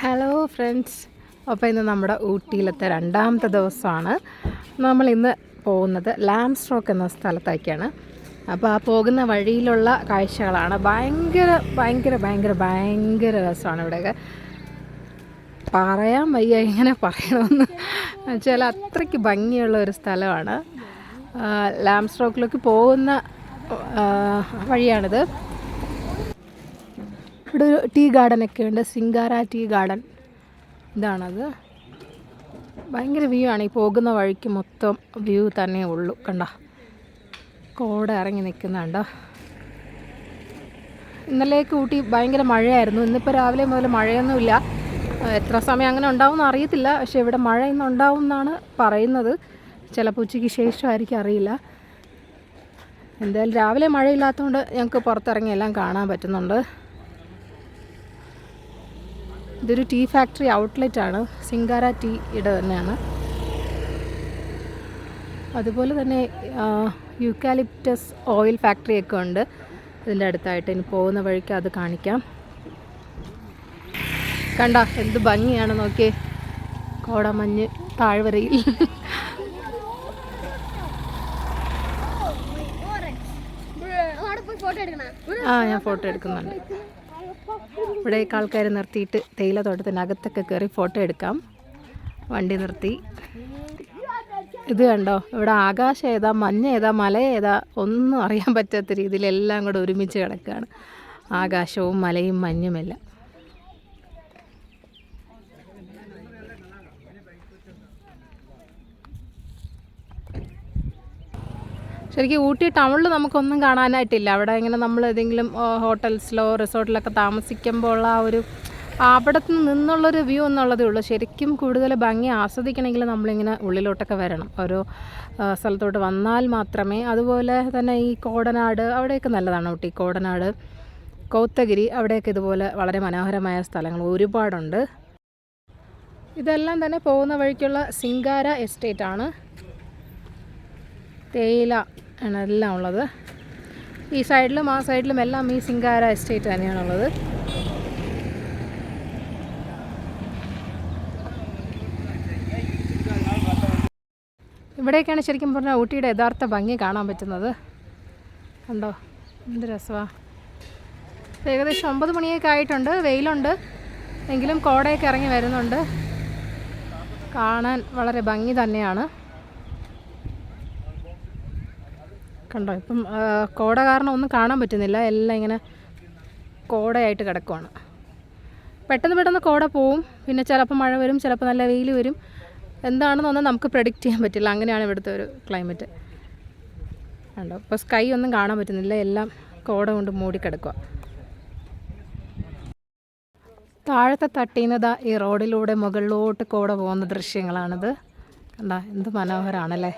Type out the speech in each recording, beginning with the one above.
Hello friends അപ്പോൾ ഇന്ന് നമ്മുടെ ഊട്ടിയിലത്തെ രണ്ടാമത്തെ ദിവസമാണ്. നമ്മൾ ഇന്ന് പോകുന്നത് ലാംസ് റോക്ക് എന്ന സ്ഥലത്തേക്കാണ്. അപ്പോൾ ആ പോകുന്ന വഴിയിലുള്ള കാഴ്ചകളാണ് ഭയങ്കര ഭയങ്കര ഭയങ്കര ഭയങ്കര രസമാണ് ഇവിടെയൊക്കെ. പറയാൻ വയ്യ എങ്ങനെ പറയണമെന്ന്. വെച്ചാൽ അത്രയ്ക്ക് ഭംഗിയുള്ള ഒരു സ്ഥലമാണ്. ലാം ലാംസ് റോക്കിലേക്ക് പോകുന്ന വഴിയാണിത്. ഇവിടെ ഒരു ടീ ഗാർഡൻ ഒക്കെ ഉണ്ട്. Singara tea garden. ഇതാണത്. ഭയങ്കര വ്യൂ ആണ്. ഈ പോകുന്ന വഴിക്ക് മൊത്തം വ്യൂ തന്നെ ഉള്ളൂ. കണ്ട? കോട ഇറങ്ങി നിൽക്കുന്നുണ്ടോ ഇന്നലേക്ക് ഊട്ടി ഭയങ്കര മഴയായിരുന്നു. ഇന്നിപ്പോൾ രാവിലെ മുതൽ മഴയൊന്നുമില്ല എത്ര സമയം അങ്ങനെ ഉണ്ടാവും അറിയത്തില്ല. പക്ഷേ ഇവിടെ മഴ ഇന്ന് ഉണ്ടാവും എന്നാണ് പറയുന്നത്. ചിലപ്പോൾ ഉച്ചയ്ക്ക് ശേഷമായിരിക്കും അറിയില്ല. എന്തായാലും രാവിലെ മഴയില്ലാത്തതുകൊണ്ട് ഞങ്ങൾക്ക് പുറത്തിറങ്ങി എല്ലാം കാണാൻ പറ്റുന്നുണ്ട്. ഇതൊരു ടീ ഫാക്ടറി ഔട്ട്ലെറ്റ് ആണ്. സിംഗാര ടീ ടീയുടെ തന്നെയാണ്. അതുപോലെ തന്നെ യൂക്കാലിപ്റ്റസ് ഓയിൽ ഫാക്ടറി ഒക്കെ ഉണ്ട്. ഇതിന്റെ അടുത്തായിട്ട് ഇനി പോകുന്ന വഴിക്ക് അത് കാണിക്കാം. കണ്ട എന്ത് ഭംഗിയാണ് നോക്കിയേ. കോടമഞ്ഞ് താഴ്വരയിൽ. ആ ഞാൻ ഫോട്ടോ എടുക്കുന്നുണ്ട്. ഇവിടേക്ക് ആൾക്കാർ നിർത്തിയിട്ട് തേയില തോട്ടത്തിനകത്തൊക്കെ കയറി ഫോട്ടോ എടുക്കാം. വണ്ടി നിർത്തി. ഇത് കണ്ടോ? ഇവിടെ ആകാശം ഏതാ മഞ്ഞ ഏതാ മല ഏതാ? ഒന്നും അറിയാൻ പറ്റാത്ത രീതിയിൽ എല്ലാം കൂടെ ഒരുമിച്ച് കിടക്കുകയാണ് ആകാശവും മലയും മഞ്ഞുമെല്ലാം. ശരിക്കും ഊട്ടി ടൗണിൽ നമുക്കൊന്നും കാണാനായിട്ടില്ല. അവിടെ ഇങ്ങനെ നമ്മൾ ഏതെങ്കിലും ഹോട്ടൽസിലോ റിസോർട്ടിലൊക്കെ താമസിക്കുമ്പോൾ ഉള്ള ആ ഒരു അവിടെ നിന്നുള്ളൊരു വ്യൂ എന്നുള്ളതേ ഉള്ളൂ. ശരിക്കും കൂടുതൽ ഭംഗി ആസ്വദിക്കണമെങ്കിൽ നമ്മളിങ്ങനെ ഉള്ളിലോട്ടൊക്കെ വരണം. ഓരോ സ്ഥലത്തോട്ട് വന്നാൽ മാത്രമേ അതുപോലെ തന്നെ ഈ കോടനാട് അവിടെയൊക്കെ നല്ലതാണ് ഊട്ടി. കോടനാട് കോത്തഗിരി അവിടെയൊക്കെ ഇതുപോലെ വളരെ മനോഹരമായ സ്ഥലങ്ങൾ ഒരുപാടുണ്ട്. ഇതെല്ലാം തന്നെ പോകുന്ന വഴിക്കുള്ള സിംഗാര എസ്റ്റേറ്റ് ആണ് തേയില ആണ് എല്ലാം ഉള്ളത്. ഈ സൈഡിലും ആ സൈഡിലും എല്ലാം ഈ സിംഗാര എസ്റ്റേറ്റ് തന്നെയാണ് ഉള്ളത്. ഇവിടെയൊക്കെയാണ് ശരിക്കും പറഞ്ഞാൽ ഊട്ടിയുടെ യഥാർത്ഥ ഭംഗി കാണാൻ പറ്റുന്നത്. കണ്ടോ? എന്ത് രസമാണ് ഏകദേശം ഒമ്പത് മണിയൊക്കെ ആയിട്ടുണ്ട്. വെയിലുണ്ട്. എങ്കിലും കോടയൊക്കെ ഇറങ്ങി വരുന്നുണ്ട്. കാണാൻ വളരെ ഭംഗി തന്നെയാണ്. കണ്ടോ? ഇപ്പം കോട കാരണം ഒന്നും കാണാൻ പറ്റുന്നില്ല. എല്ലാം ഇങ്ങനെ കോടയായിട്ട് കിടക്കുവാണ്. പെട്ടെന്ന് പെട്ടെന്ന് കോട പോവും. പിന്നെ ചിലപ്പോൾ മഴ വരും ചിലപ്പോൾ നല്ല വെയിൽ വരും. എന്താണെന്നൊന്നും നമുക്ക് പ്രഡിക്റ്റ് ചെയ്യാൻ പറ്റില്ല. അങ്ങനെയാണ് ഇവിടുത്തെ ഒരു ക്ലൈമറ്റ് കണ്ടോ? ഇപ്പോൾ സ്കൈ ഒന്നും കാണാൻ പറ്റുന്നില്ല. എല്ലാം കോട കൊണ്ട് മൂടിക്കിടക്കുക താഴത്തെ തട്ടീന്നതാ ഈ റോഡിലൂടെ മുകളിലോട്ട് കോട പോകുന്ന ദൃശ്യങ്ങളാണിത്. കണ്ട എന്ത് മനോഹരമാണല്ലേ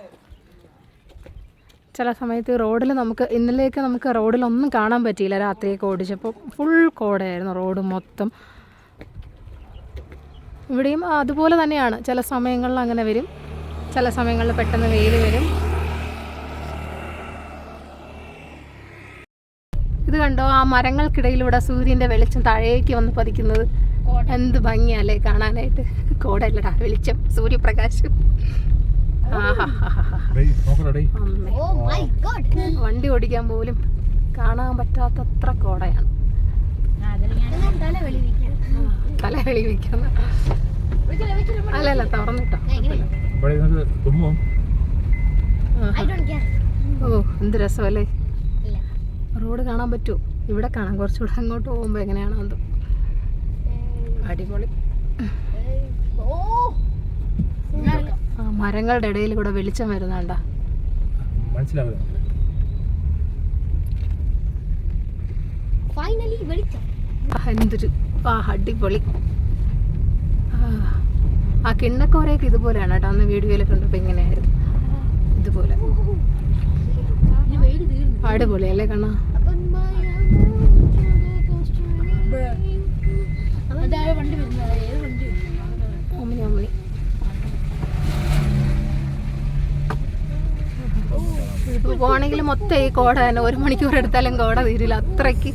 ചില സമയത്ത് റോഡിൽ നമുക്ക് ഇന്നലെയൊക്കെ നമുക്ക് റോഡിലൊന്നും കാണാൻ പറ്റിയില്ല. രാത്രിയൊക്കെ ഓടിച്ചപ്പോൾ ഫുൾ കോടയായിരുന്നു റോഡ് മൊത്തം. ഇവിടെയും അതുപോലെ തന്നെയാണ്. ചില സമയങ്ങളിൽ അങ്ങനെ വരും. ചില സമയങ്ങളിൽ പെട്ടെന്ന് വെയിൽ വരും. ഇത് കണ്ടോ? ആ മരങ്ങൾക്കിടയിലൂടെ സൂര്യന്റെ വെളിച്ചം താഴേക്ക് വന്ന് പതിക്കുന്നത്. എന്ത് ഭംഗിയല്ലേ കാണാനായിട്ട്. കോടല്ലടാ വെളിച്ചം. സൂര്യപ്രകാശം. ഗോഡ് വണ്ടി ഓടിക്കാൻ പോലും കാണാൻ പറ്റാത്തത്ര കോടയാണ്. തല വെളി തല വെളി വയ്ക്കുന്ന അല്ലല്ല തുറന്നിട്ടോ. ഇവിടെ നിനക്ക് തുമ്മോ ഐ ഡോണ്ട് കെയർ ഓ എന്ത് രസമല്ലേ? ഇല്ല. റോഡ് കാണാൻ പറ്റുമോ ഇവിടെ കാണാം. കുറച്ചുകൂടെ അങ്ങോട്ട് പോകുമ്പോൾ എങ്ങനെയാണോ എന്തോ അടിപൊളി ഓ ആ മരങ്ങളുടെ ഇടയിൽ കൂടെ വെളിച്ചം വരുന്നുണ്ട? മനസ്സിലാവുക ഫൈനലി വെളിച്ചം. എന്തൊരു ആ അടിപൊളി. ആ, ആ കിണ്ണക്കോരയൊക്കെ ഇതുപോലെയാണ് കേട്ടോ. അന്ന് വീഡിയോയിൽ കണ്ടപ്പോൾ ഇങ്ങനെയായിരുന്നു. ഇതുപോലെ. ഇനി വെയിൽ തീർന്നു. അടിപൊളി അല്ലേ കണ്ണാ? അതായത് വണ്ടി വരുന്നത് ഏത് വണ്ടി ഓമിനി ഓമിനി ഇപ്പോൾ പോകണമെങ്കിൽ മൊത്തം ഈ കോട തന്നെ. ഒരു മണിക്കൂർ എടുത്താലും കോട തീരില്ല. അത്രയ്ക്ക്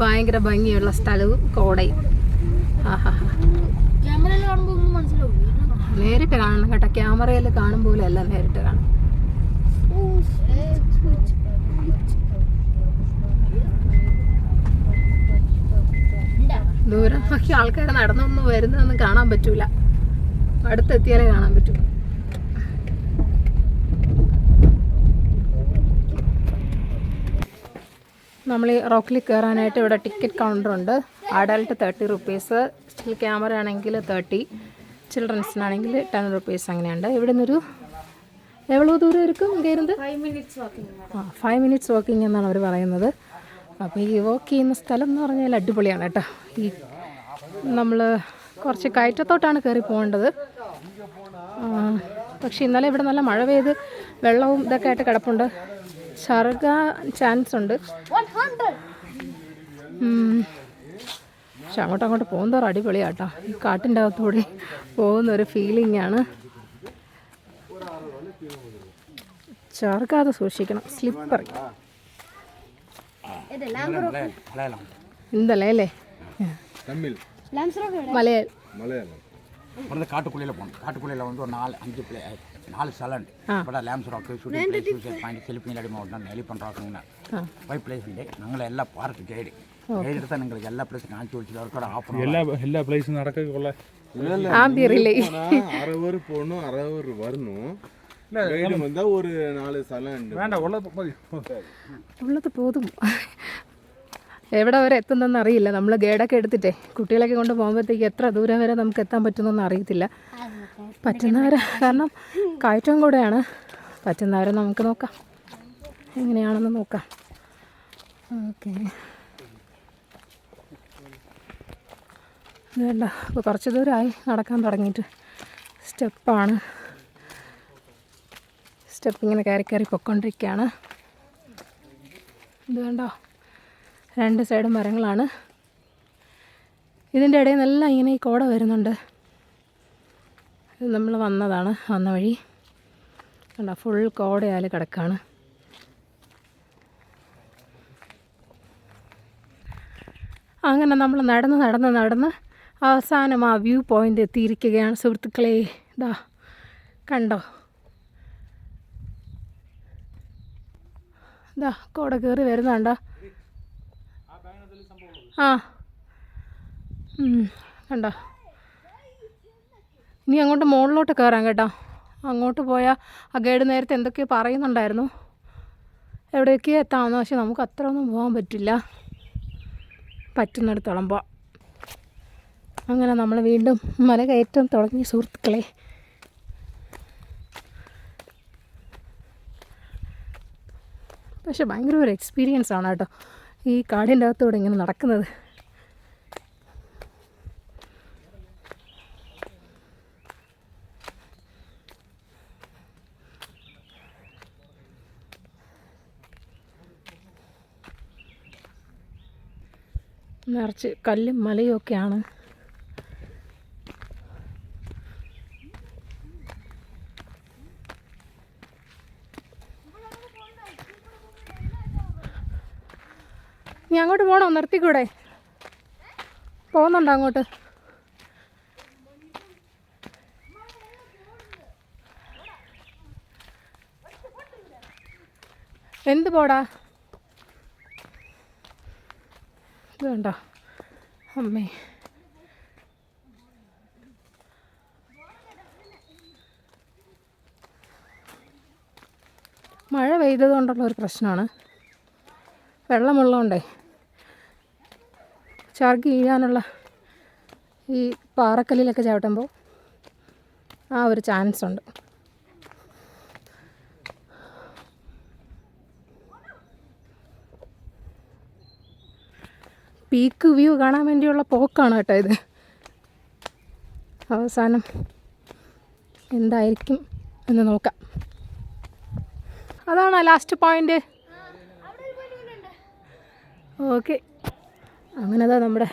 ഭയങ്കര ഭംഗിയുള്ള സ്ഥലവും കോടയും. കാണുമ്പോൾ നേരിട്ട് കാണണം കേട്ടോ. ക്യാമറയിൽ കാണും പോലെ അല്ല നേരിട്ട് കാണും ദൂരം നോക്കി ആൾക്കാർ നടന്നൊന്നും വരുന്നതൊന്നും കാണാൻ പറ്റൂല. അടുത്തെത്തിയാലേ കാണാൻ പറ്റൂ. നമ്മൾ ഈ റോക്കിൽ കയറാനായിട്ട് ഇവിടെ ticket കൗണ്ടറുണ്ട് adult thirty rupees still camera ആണെങ്കിൽ തേർട്ടി ചിൽഡ്രൻസിനാണെങ്കിൽ ടെൻ റുപ്പീസ് അങ്ങനെയുണ്ട്. ഇവിടെ നിന്നൊരു എവ്വളോ ദൂരം ഇരിക്കും കയറുന്നത്? ആ ഫൈവ് മിനിറ്റ്സ് വാക്കിംഗ് എന്നാണ് അവർ പറയുന്നത്. അപ്പോൾ ഈ വാക്ക് ചെയ്യുന്ന സ്ഥലം എന്ന് പറഞ്ഞാൽ അടിപൊളിയാണ് കേട്ടോ. ഈ നമ്മൾ കുറച്ച് കയറ്റത്തോട്ടാണ് കയറി പോകേണ്ടത്. പക്ഷേ ഇന്നലെ ഇവിടെ നല്ല മഴ പെയ്ത് വെള്ളവും ഇതൊക്കെ ആയിട്ട് കിടപ്പുണ്ട്. ചറുകാൻ ചാൻസ് ഉണ്ട്. പക്ഷെ അങ്ങോട്ടും അങ്ങോട്ട് ഒരു അടിപൊളിയാട്ടോ. ഈ കാട്ടിന്റെ അകത്തൂടെ പോകുന്ന ഒരു ഫീലിംഗ് ആണ്. ചേർക്കാതെ സൂക്ഷിക്കണം. സ്ലിപ്പർ എന്തല്ലേ അല്ലേ? മലയാളം. வந்து காட்டுக்குள்ளையில் போனோம். காட்டுக்குள்ளையில் வந்து ஒரு நாலு அஞ்சு பிளே நாலு சலண்ட் அப்படா Lamb's Rock place suicide point சிலிப்பிங்கடி மாவட்டம் நெலி பண்ணுறாங்கன்னா ஃபைவ் பிளேஸ் உண்டு. நாங்கள் எல்லாம் பார்க்கு கைடு கைடு தான் எங்களுக்கு எல்லா பிளேஸும் காஞ்சி வச்சு இருக்கிற ஆஃபர் எல்லா எல்லா பிளேஸும் நடக்கக்குள்ள அறவர் போகணும் அறவர் வரணும். வந்தால் ஒரு நாலு சலண்ட் வேண்டாம் உள்ளது போதும் உள்ளது போதும். എവിടെ വരെ എത്തുന്നെന്ന് അറിയില്ല. നമ്മൾ ഗൈഡൊക്കെ എടുത്തിട്ടേ കുട്ടികളൊക്കെ കൊണ്ട് പോകുമ്പോഴത്തേക്ക് എത്ര ദൂരം വരെ നമുക്ക് എത്താൻ പറ്റുന്നൊന്നും അറിയത്തില്ല. പറ്റുന്നവരെ കാരണം കയറ്റവും കൂടെയാണ്. പറ്റുന്നവരെ നമുക്ക് നോക്കാം. എങ്ങനെയാണെന്ന് നോക്കാം. ഓക്കെ. വേണ്ട അപ്പോൾ കുറച്ച് ദൂരമായി നടക്കാൻ തുടങ്ങിയിട്ട്. സ്റ്റെപ്പാണ്. സ്റ്റെപ്പ് ഇങ്ങനെ കയറി കയറി പൊയ്ക്കൊണ്ടിരിക്കുകയാണ്. ഇത് രണ്ട് സൈഡും മരങ്ങളാണ്. ഇതിന്റെ ഇടയിൽ നിന്നെല്ലാം ഇങ്ങനെ ഈ കോട വരുന്നുണ്ട്. ഇത് നമ്മൾ വന്നതാണ് വന്ന വഴി. കണ്ടോ ഫുൾ കോടയാൽ കിടക്കാണ്. അങ്ങനെ നമ്മൾ നടന്ന് നടന്ന് നടന്ന് അവസാനം ആ വ്യൂ പോയിന്റ് എത്തിയിരിക്കുകയാണ്. സുഹൃത്തുക്കളെ ഇതാ കണ്ടോ? ഇതാ കോട കയറി വരുന്നുണ്ടോ. ആ. കണ്ടോ? ഇനി അങ്ങോട്ട് മുകളിലോട്ട് കയറാം കേട്ടോ. അങ്ങോട്ട് പോയാൽ ആ ഗൈഡ് നേരത്തെ എന്തൊക്കെയോ പറയുന്നുണ്ടായിരുന്നു. എവിടെയൊക്കെയോ എത്താമെന്ന് പക്ഷെ നമുക്ക് അത്ര ഒന്നും പോകാൻ പറ്റില്ല. പറ്റുന്നിടത്തോളം പോവാം. അങ്ങനെ നമ്മൾ വീണ്ടും മല കയറ്റം തുടങ്ങി സുഹൃത്തുക്കളെ. പക്ഷെ ഭയങ്കര ഒരു എക്സ്പീരിയൻസ് ആണ് കേട്ടോ. ഈ കാടിന്റെ അകത്തൂടെ ഇങ്ങനെ നടക്കുന്നത്. നിറച്ച് കല്ലും മലയും ഒക്കെയാണ് നീ അങ്ങോട്ട് പോകണോ നിർത്തിക്കൂടെ? പോകുന്നുണ്ടോ അങ്ങോട്ട്? എന്ത് പോടാ? ഇത് അമ്മേ. മഴ പെയ്തതുകൊണ്ടുള്ള ഒരു പ്രശ്നമാണ്. വെള്ളമുള്ളതുകൊണ്ടേ ചാർജ് വീഴാനുള്ള ഈ പാറക്കല്ലിലൊക്കെ ചവിട്ടുമ്പോൾ ആ ഒരു ചാൻസ് ഉണ്ട്. പീക്ക് വ്യൂ കാണാൻ വേണ്ടിയുള്ള പോക്കാണ് കേട്ടോ ഇത്. അവസാനം എന്തായിരിക്കും എന്ന് നോക്കാം. അതാണ് ലാസ്റ്റ് പോയിന്റ് ഓക്കെ. അങ്ങനെ അതാ നമ്മുടെ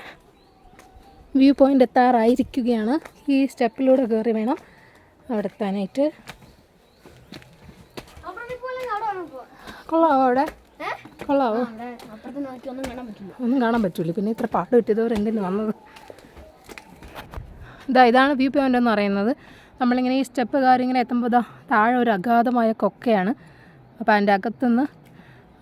വ്യൂ പോയിന്റ് എത്താറായിരിക്കുകയാണ്. ഈ സ്റ്റെപ്പിലൂടെ കയറി വേണം അവിടെ എത്താനായിട്ട്. കൊള്ളാവോ അവിടെ? കൊള്ളാവോ? ഒന്നും കാണാൻ പറ്റില്ല. പിന്നെ ഇത്ര പാട്ട് കിട്ടിയതവർ എന്തിനു വന്നത്? ഇതാ ഇതാണ് വ്യൂ പോയിന്റ് എന്ന് പറയുന്നത്. നമ്മളിങ്ങനെ ഈ സ്റ്റെപ്പ് കാര്യങ്ങനെ എത്തുമ്പോൾ ഇതാ താഴെ ഒരു അഗാധമായ കൊക്കയാണ്. അപ്പോൾ അതിന്റെ അകത്തുനിന്ന്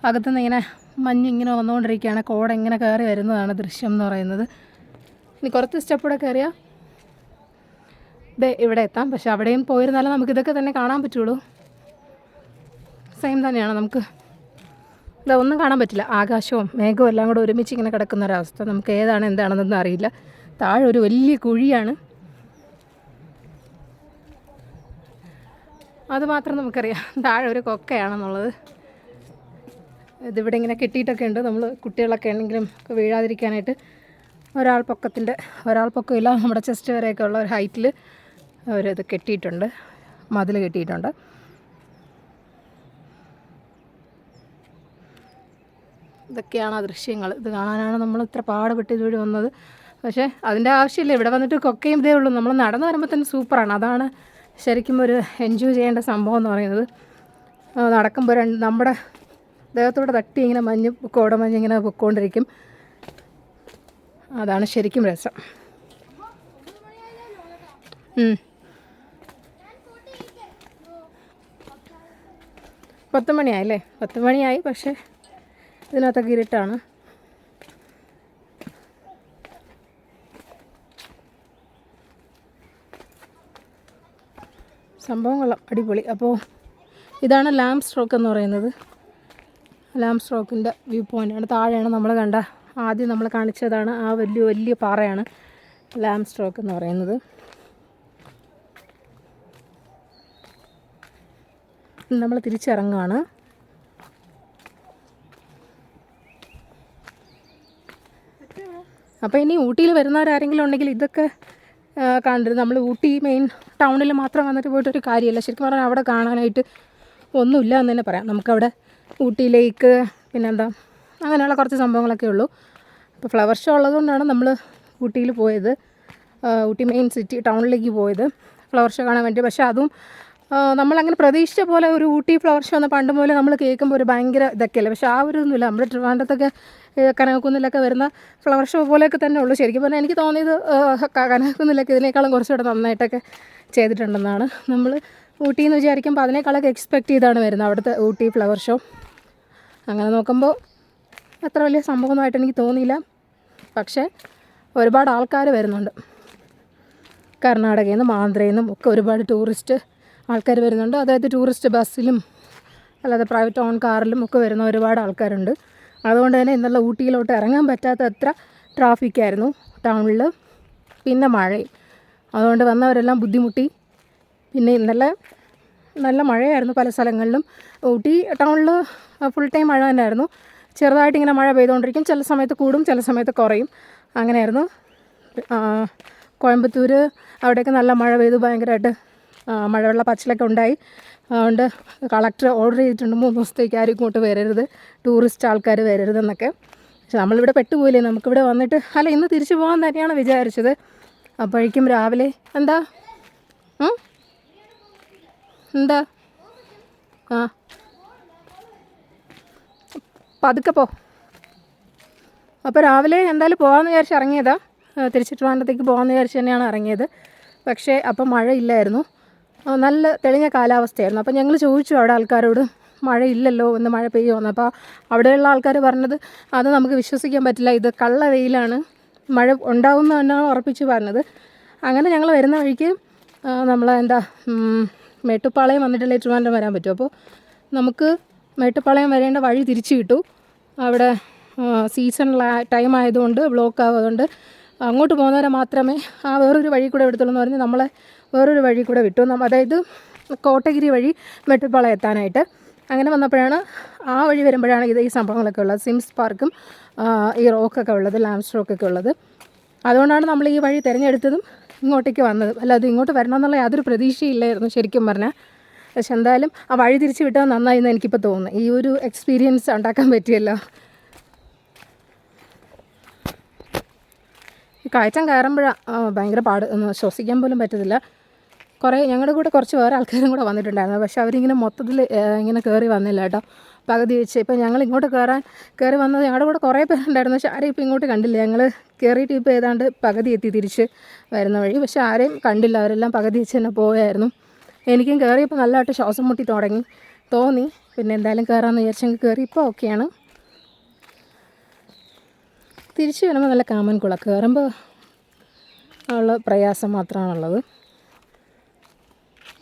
അകത്തുനിന്ന് ഇങ്ങനെ മഞ്ഞ് ഇങ്ങനെ വന്നുകൊണ്ടിരിക്കുകയാണ്. കോട ഇങ്ങനെ കയറി വരുന്നതാണ് ദൃശ്യം എന്ന് പറയുന്നത്. ഇനി കുറച്ച് സ്റ്റെപ്പൂടെ കയറിയാ? ദേ ഇവിടെ എത്താം. പക്ഷെ അവിടെയും പോയിരുന്നാലും നമുക്ക് ഇതൊക്കെ തന്നെ കാണാൻ പറ്റുള്ളൂ. സെയിം തന്നെയാണ് നമുക്ക്. ഇതാ ഒന്നും കാണാൻ പറ്റില്ല. ആകാശവും മേഘവും എല്ലാം കൂടെ ഒരുമിച്ച് ഇങ്ങനെ കിടക്കുന്ന ഒരവസ്ഥ നമുക്ക് ഏതാണ് എന്താണെന്നൊന്നും അറിയില്ല. താഴെ ഒരു വലിയ കുഴിയാണ്. അതുമാത്രം നമുക്കറിയാം. താഴെ ഒരു കൊക്കയാണെന്നുള്ളത്. ഇതിവിടെ ഇങ്ങനെ കെട്ടിയിട്ടൊക്കെ ഉണ്ട്. നമ്മൾ കുട്ടികളൊക്കെ ആണെങ്കിലും ഒക്കെ വീഴാതിരിക്കാനായിട്ട് ഒരാൾ പൊക്കത്തിന്റെ ഒരാൾ പൊക്കമില്ല. നമ്മുടെ ചെസ്റ്റ് വരെയൊക്കെ ഉള്ള ഒരു ഹൈറ്റിൽ അവരത് കെട്ടിയിട്ടുണ്ട്. മതിൽ കെട്ടിയിട്ടുണ്ട്. ഇതൊക്കെയാണ് ആ ദൃശ്യങ്ങൾ. ഇത് കാണാനാണ് നമ്മൾ ഇത്ര പാടുപെട്ട് ഇതുവഴി വന്നത്. പക്ഷേ അതിന്റെ ആവശ്യമില്ല. ഇവിടെ വന്നിട്ട് കൊക്കയും ഇതേ ഉള്ളൂ. നമ്മൾ നടന്നു വരുമ്പോൾ തന്നെ സൂപ്പറാണ്. അതാണ് ശരിക്കും ഒരു എൻജോയ് ചെയ്യേണ്ട സംഭവം എന്ന് പറയുന്നത്. നടക്കുമ്പോൾ നമ്മുടെ ദേഹത്തോടെ തട്ടി ഇങ്ങനെ മഞ്ഞ് കോടമഞ്ഞ് ഇങ്ങനെ പൊക്കോണ്ടിരിക്കും. അതാണ് ശരിക്കും രസം. പത്ത് മണിയായല്ലേ? പത്ത് മണിയായി പക്ഷേ ഇതിനകത്തൊക്കെ ഇരുട്ടാണ്. സംഭവം കൊള്ളാം. അടിപൊളി. അപ്പോൾ ഇതാണ് ലാം സ്ട്രോക്ക് എന്ന് പറയുന്നത്. ലാം സ്ട്രോക്കിന്റെ വ്യൂ പോയിന്റാണ്. താഴെയാണ് നമ്മൾ കണ്ട ആദ്യം നമ്മൾ കാണിച്ചതാണ് ആ വലിയ വലിയ പാറയാണ് ലാം സ്ട്രോക്ക് എന്ന് പറയുന്നത്. നമ്മൾ തിരിച്ചിറങ്ങുകയാണ് അപ്പോൾ ഇനി ഊട്ടിയിൽ വരുന്നവരാരെങ്കിലും ഉണ്ടെങ്കിൽ ഇതൊക്കെ കണ്ടിരുന്നു. നമ്മൾ ഊട്ടി മെയിൻ ടൗണിൽ മാത്രം വന്നിട്ട് പോയിട്ടൊരു കാര്യമല്ല. ശരിക്കും പറഞ്ഞാൽ അവിടെ കാണാനായിട്ട് ഒന്നുമില്ല എന്ന് തന്നെ പറയാം. നമുക്കവിടെ ഊട്ടി ലേക്ക് പിന്നെന്താ അങ്ങനെയുള്ള കുറച്ച് സംഭവങ്ങളൊക്കെ ഉള്ളൂ. അപ്പോൾ ഫ്ലവർ ഷോ ഉള്ളതുകൊണ്ടാണ് നമ്മൾ ഊട്ടിയിൽ പോയത്. ഊട്ടി മെയിൻ സിറ്റി ടൗണിലേക്ക് പോയത്. ഫ്ലവർ ഷോ കാണാൻ വേണ്ടി. പക്ഷേ അതും നമ്മളങ്ങനെ പ്രതീക്ഷിച്ച പോലെ ഒരു ഊട്ടി ഫ്ലവർ ഷോ എന്ന പണ്ട് പോലെ നമ്മൾ കേൾക്കുമ്പോൾ ഒരു ഭയങ്കര ഇതൊക്കെയല്ലേ. പക്ഷേ ആ ഒരു ഒന്നുമില്ല നമ്മുടെ ട്രിവാൻഡത്തൊക്കെ കനകക്കുന്നിലൊക്കെ വരുന്ന ഫ്ലവർ ഷോ പോലെയൊക്കെ തന്നെ ഉള്ളൂ. ശരിക്കും പറഞ്ഞാൽ എനിക്ക് തോന്നിയത് കനകക്കുന്നിലൊക്കെ ഇതിനേക്കാളും കുറച്ചുകൂടെ നന്നായിട്ടൊക്കെ ചെയ്തിട്ടുണ്ടെന്നാണ് നമ്മൾ ഊട്ടി എന്ന് വിചാരിക്കുമ്പോൾ അതിനേക്കാളൊക്കെ എക്സ്പെക്റ്റ് ചെയ്താണ് വരുന്നത് അവിടുത്തെ ഊട്ടി ഫ്ലവർ ഷോ അങ്ങനെ നോക്കുമ്പോൾ അത്ര വലിയ സംഭവമൊന്നുമായിട്ട് എനിക്ക് തോന്നിയില്ല. പക്ഷേ ഒരുപാട് ആൾക്കാർ വരുന്നുണ്ട്. കർണാടകയിൽ നിന്നും ആന്ധ്രയിൽ നിന്നും ഒക്കെ ഒരുപാട് ടൂറിസ്റ്റ് ആൾക്കാർ വരുന്നുണ്ട്. അതായത് ടൂറിസ്റ്റ് ബസ്സിലും അല്ലാതെ പ്രൈവറ്റ് ഓൺ കാറിലും ഒക്കെ വരുന്ന ഒരുപാട് ആൾക്കാരുണ്ട്. അതുകൊണ്ട് തന്നെ ഇന്നുള്ള ഊട്ടിയിലോട്ട് ഇറങ്ങാൻ പറ്റാത്ത അത്ര ട്രാഫിക്കായിരുന്നു ടൗണിൽ പിന്നെ മഴയും. അതുകൊണ്ട് വന്നവരെല്ലാം ബുദ്ധിമുട്ടി. പിന്നെ ഇന്നലെ നല്ല മഴയായിരുന്നു പല സ്ഥലങ്ങളിലും. ഊട്ടി ടൗണിൽ ഫുൾ ടൈം മഴ തന്നെയായിരുന്നു. ചെറുതായിട്ട് ഇങ്ങനെ മഴ പെയ്തുകൊണ്ടിരിക്കും. ചില സമയത്ത് കൂടും ചില സമയത്ത് കുറയും. അങ്ങനെയായിരുന്നു. കോയമ്പത്തൂർ അവിടെയൊക്കെ നല്ല മഴ പെയ്തു. ഭയങ്കരമായിട്ട് മഴവെള്ള പച്ചിലൊക്കെ ഉണ്ടായി. അതുകൊണ്ട് കളക്ടർ ഓർഡർ ചെയ്തിട്ടുണ്ട്. മൂന്ന് ദിവസത്തേക്ക് ആരും ഇങ്ങോട്ട് വരരുത്. ടൂറിസ്റ്റ് ആൾക്കാർ വരരുതെന്നൊക്കെ പക്ഷെ നമ്മളിവിടെ പെട്ടുപോയില്ലേ? നമുക്കിവിടെ വന്നിട്ട് അല്ല ഇന്ന് തിരിച്ചു പോകാൻ തന്നെയാണ് വിചാരിച്ചത്. അപ്പോഴേക്കും രാവിലെ എന്താ? എന്താ? ആ. പതുക്കെ പോ. അപ്പോൾ രാവിലെ എന്തായാലും പോകാമെന്ന് വിചാരിച്ച് ഇറങ്ങിയതാ. തിരിച്ച് പോകാമെന്ന് വിചാരിച്ച് തന്നെയാണ് ഇറങ്ങിയത്. പക്ഷേ അപ്പം മഴയില്ലായിരുന്നു നല്ല തെളിഞ്ഞ കാലാവസ്ഥയായിരുന്നു. അപ്പോൾ ഞങ്ങൾ ചോദിച്ചു അവിടെ ആൾക്കാരോട് മഴയില്ലല്ലോ എന്ന് മഴ പെയ്യുമെന്ന് അപ്പോൾ അവിടെയുള്ള ആൾക്കാർ പറഞ്ഞത് അത് നമുക്ക് വിശ്വസിക്കാൻ പറ്റില്ല. ഇത് കള്ള വെയിലാണ്. മഴ ഉണ്ടാവുമെന്ന് തന്നെയാണ് ഉറപ്പിച്ച് പറഞ്ഞത്. അങ്ങനെ ഞങ്ങൾ വരുന്ന വഴിക്ക് ഉം, മേട്ടുപ്പാളയം വന്നിട്ടല്ലേ ട്രിവാൻഡ്രം വരാൻ പറ്റും. അപ്പോൾ നമുക്ക് മേട്ടുപ്പാളയം വരേണ്ട വഴി തിരിച്ചു കിട്ടു. അവിടെ സീസൺ ടൈം ആയതുകൊണ്ട് ബ്ലോക്ക് ആവതുകൊണ്ട് അങ്ങോട്ട് പോകുന്നവരെ മാത്രമേ ആ വേറൊരു വഴി കൂടെ എടുത്തുള്ളൂ എന്ന് പറഞ്ഞ് നമ്മളെ വേറൊരു വഴി കൂടെ വിട്ടു. അതായത് കോട്ടഗിരി വഴി മെട്ടുപ്പാളയം എത്താനായിട്ട്. അങ്ങനെ വന്നപ്പോഴാണ് ആ വഴി വരുമ്പോഴാണ് ഇത് ഈ സംഭവങ്ങളൊക്കെ ഉള്ളത്. സിംസ് പാർക്കും ഈ റോക്കൊക്കെ ഉള്ളത് ലാംസ് റോക്കൊക്കെ ഉള്ളത്. അതുകൊണ്ടാണ് നമ്മൾ ഈ വഴി തിരഞ്ഞെടുത്തതും ഇങ്ങോട്ടേക്ക് വന്നത്. അല്ലാതെ ഇങ്ങോട്ട് വരണമെന്നുള്ള യാതൊരു പ്രതീക്ഷയില്ലായിരുന്നു ശരിക്കും പറഞ്ഞാൽ പക്ഷെ എന്തായാലും ആ വഴി തിരിച്ച് വിട്ടാൽ നന്നായി എന്ന് എനിക്കിപ്പോൾ തോന്നുന്നു. ഈ ഒരു എക്സ്പീരിയൻസ് ഉണ്ടാക്കാൻ പറ്റിയല്ലോ. ഈ കയറ്റം കയറുമ്പോഴാണ് ഭയങ്കര പാട്. ശ്വസിക്കാൻ പോലും പറ്റത്തില്ല. കുറേ ഞങ്ങളുടെ കൂടെ കുറച്ച് വേറെ ആൾക്കാരും കൂടെ വന്നിട്ടുണ്ടായിരുന്നു. പക്ഷെ അവരിങ്ങനെ മൊത്തത്തിൽ ഇങ്ങനെ കയറി വന്നില്ല കേട്ടോ. പകുതി വെച്ച്. ഇപ്പം ഞങ്ങൾ ഇങ്ങോട്ട് കയറാൻ കയറി വന്നത് ഞങ്ങളുടെ കൂടെ കുറേ പേരുണ്ടായിരുന്നു. പക്ഷെ ആരെയും ഇപ്പോൾ ഇങ്ങോട്ട് കണ്ടില്ല. ഞങ്ങൾ കയറിയിട്ട് ഇപ്പോൾ ഏതാണ്ട് പകുതി എത്തി തിരിച്ച് വരുന്ന വഴി. പക്ഷെ ആരെയും കണ്ടില്ല. അവരെല്ലാം പകുതി വെച്ച് തന്നെ പോയായിരുന്നു. എനിക്കും കയറിയപ്പോൾ നല്ലതായിട്ട് ശ്വാസം മുട്ടി തുടങ്ങി. തോന്നി. പിന്നെ എന്തായാലും കയറാമെന്ന് വിചാരിച്ചെങ്കിൽ കയറി. ഇപ്പോൾ ഓക്കെയാണ്. തിരിച്ച് വരുമ്പോൾ നല്ല കാമൻ കുള. കയറുമ്പോൾ ഉള്ള പ്രയാസം മാത്രമാണുള്ളത്.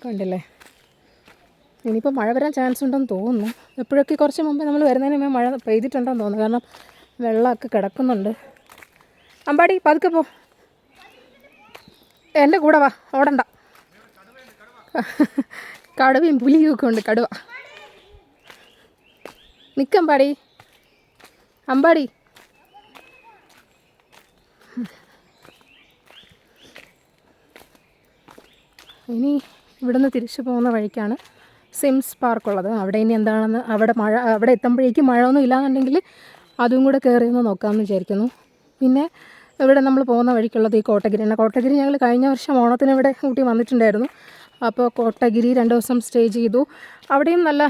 കണ്ടില്ലേ? ഇനിയിപ്പോൾ മഴ വരാൻ ചാൻസ് ഉണ്ടെന്ന് തോന്നുന്നു. എപ്പോഴൊക്കെ കുറച്ച് മുമ്പ് നമ്മൾ വരുന്നതിന് മുമ്പേ മഴ പെയ്തിട്ടുണ്ടെന്ന് തോന്നുന്നു. കാരണം വെള്ളമൊക്കെ കിടക്കുന്നുണ്ട്. അമ്പാടി പതുക്കെ പോ. എന്റെ കൂടെ വാ ഓടണ്ട. കടുവയും പുലിയും ഒക്കെ ഉണ്ട് കടുവ. നിക്കമ്പാടി അമ്പാടി. ഇനി ഇവിടുന്ന് തിരിച്ചു പോകുന്ന വഴിക്കാണ് സിംസ് പാർക്കുള്ളത് അവിടെ ഇനി എന്താണെന്ന് അവിടെ മഴ അവിടെ എത്തുമ്പോഴേക്കും ഒന്നും ഇല്ലാന്നുണ്ടെങ്കിൽ അതും കൂടെ കയറി ഒന്ന് നോക്കാമെന്ന് വിചാരിക്കുന്നു. പിന്നെ ഇവിടെ നമ്മൾ പോകുന്ന വഴിക്കുള്ളത് ഈ കോട്ടഗിരിയാണ് കോട്ടഗിരി ഞങ്ങൾ കഴിഞ്ഞ വർഷം ഓണത്തിന് ഇവിടെ ഊട്ടി വന്നിട്ടുണ്ടായിരുന്നു. അപ്പോൾ കോട്ടഗിരി രണ്ട് ദിവസം സ്റ്റേ ചെയ്തു. അവിടെയും നല്ല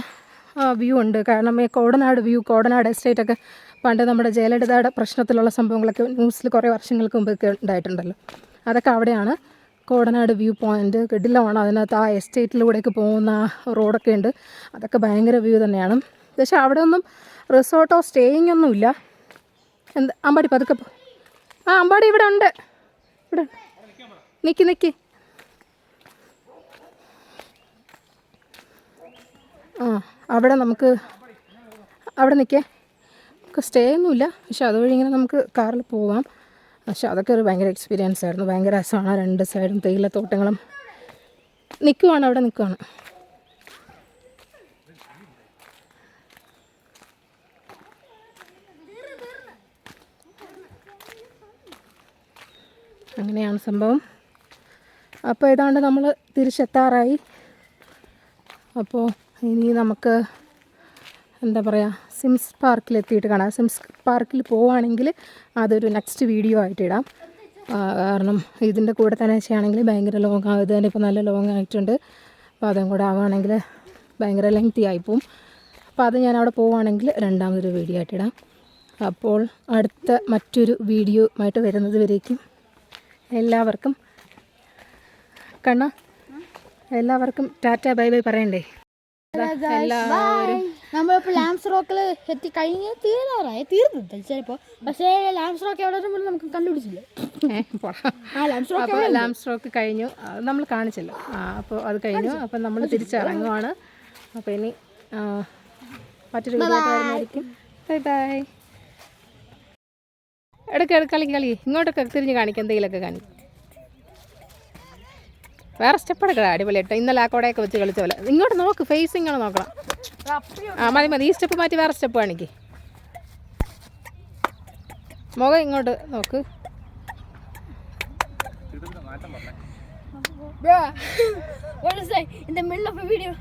വ്യൂ ഉണ്ട്. കാരണം ഈ കോടനാട് വ്യൂ കോടനാട് എസ്റ്റേറ്റൊക്കെ പണ്ട് നമ്മുടെ ജയലളിതയുടെ പ്രശ്നത്തിലുള്ള സംഭവങ്ങളൊക്കെ ന്യൂസിൽ കുറേ വർഷങ്ങൾക്ക് മുമ്പൊക്കെ ഉണ്ടായിട്ടുണ്ടല്ലോ. അതൊക്കെ അവിടെയാണ്. കോടനാട് വ്യൂ പോയിന്റ് കിടിലമാണ്. അതിനകത്ത് ആ എസ്റ്റേറ്റിലൂടെയൊക്കെ പോകുന്ന റോഡൊക്കെ ഉണ്ട്. അതൊക്കെ ഭയങ്കര വ്യൂ തന്നെയാണ്. പക്ഷേ അവിടെ ഒന്നും റിസോർട്ടോ സ്റ്റേയിങ് ഒന്നുമില്ല എന്താ അമ്പാടി പതുക്കെ ആ അമ്പാടി ഇവിടെ ഉണ്ട്. ഇവിടെ. നിക്ക് നിക്ക്. ആ അവിടെ നമുക്ക് അവിടെ നിൽക്കേ നമുക്ക് സ്റ്റേ ഒന്നുമില്ല. പക്ഷെ അതുവഴി ഇങ്ങനെ നമുക്ക് കാറിൽ പോവാം. പക്ഷെ അതൊക്കെ ഒരു ഭയങ്കര എക്സ്പീരിയൻസ് ആയിരുന്നു. ഭയങ്കര രസമാണ്. രണ്ട് സൈഡും തേയിലത്തോട്ടങ്ങളും. നിൽക്കുവാണ് അവിടെ നിൽക്കുവാണ് അങ്ങനെയാണ് സംഭവം. അപ്പോൾ ഏതാണ്ട് നമ്മൾ തിരിച്ചെത്താറായി. അപ്പോൾ ഇനി നമുക്ക് എന്താ പറയുക സിംസ് പാർക്കിൽ എത്തിയിട്ട് കാണാം. സിംസ് പാർക്കിൽ പോവുകയാണെങ്കിൽ അതൊരു നെക്സ്റ്റ് വീഡിയോ ആയിട്ട് ഇടാം. കാരണം ഇതിന്റെ കൂടെ തന്നെ ചെയ്യുകയാണെങ്കിൽ ഭയങ്കര ലോങ് ആകും ഇത് തന്നെ ഇപ്പോൾ നല്ല ലോങ് ആയിട്ടുണ്ട്. അപ്പോൾ അതും കൂടെ ആവുകയാണെങ്കിൽ ഭയങ്കര ലെങ്തി ആയിപ്പോവും അപ്പോൾ അത് ഞാൻ അവിടെ പോവുകയാണെങ്കിൽ രണ്ടാമതൊരു വീഡിയോ ആയിട്ട് ഇടാം. അപ്പോൾ അടുത്ത മറ്റൊരു വീഡിയോ ആയിട്ട് വരുന്നത് വരേക്കും. എല്ലാവർക്കും കണ്ണ എല്ലാവർക്കും ടാറ്റ ബൈ ബൈ പറയണ്ടേ? എല്ലാവരും. നമ്മളിപ്പോ ലാംസ് റോക്കിൽ എത്തി കഴിഞ്ഞ് തീരാറായി. പക്ഷേ ലാംസ് റോക്ക് എവിടെ ഉണ്ടെന്ന് നമുക്ക് കണ്ടുപിടിച്ചില്ല. ലാംസ് റോക്ക് കഴിഞ്ഞു. നമ്മൾ കാണിച്ചല്ലോ. അപ്പോൾ അത് കഴിഞ്ഞു. അപ്പം നമ്മൾ തിരിച്ചിറങ്ങുവാണ്. അപ്പോൾ ഇനി മറ്റൊരു ബൈ ബൈ. എടുക്ക കളി കളി. ഇങ്ങോട്ടൊക്കെ തിരിഞ്ഞ് കാണിക്കാം എന്തെങ്കിലുമൊക്കെ കാണിക്കും. വേറെ സ്റ്റെപ്പ് എടുക്കണം അടിപൊളിയായിട്ട്. ഇന്നലെ ആ കുടയൊക്കെ വെച്ച് കളിച്ച പോലെ. ഇങ്ങോട്ട് നോക്ക് ഫേസ് ഇങ്ങനെ നോക്കണം. ആ മതി മതി. ഈ സ്റ്റെപ്പ് മാറ്റി വേറെ സ്റ്റെപ്പ് കാണിക്ക്. മുഖം ഇങ്ങോട്ട് നോക്ക്. Bro, what is that? In the middle of a video.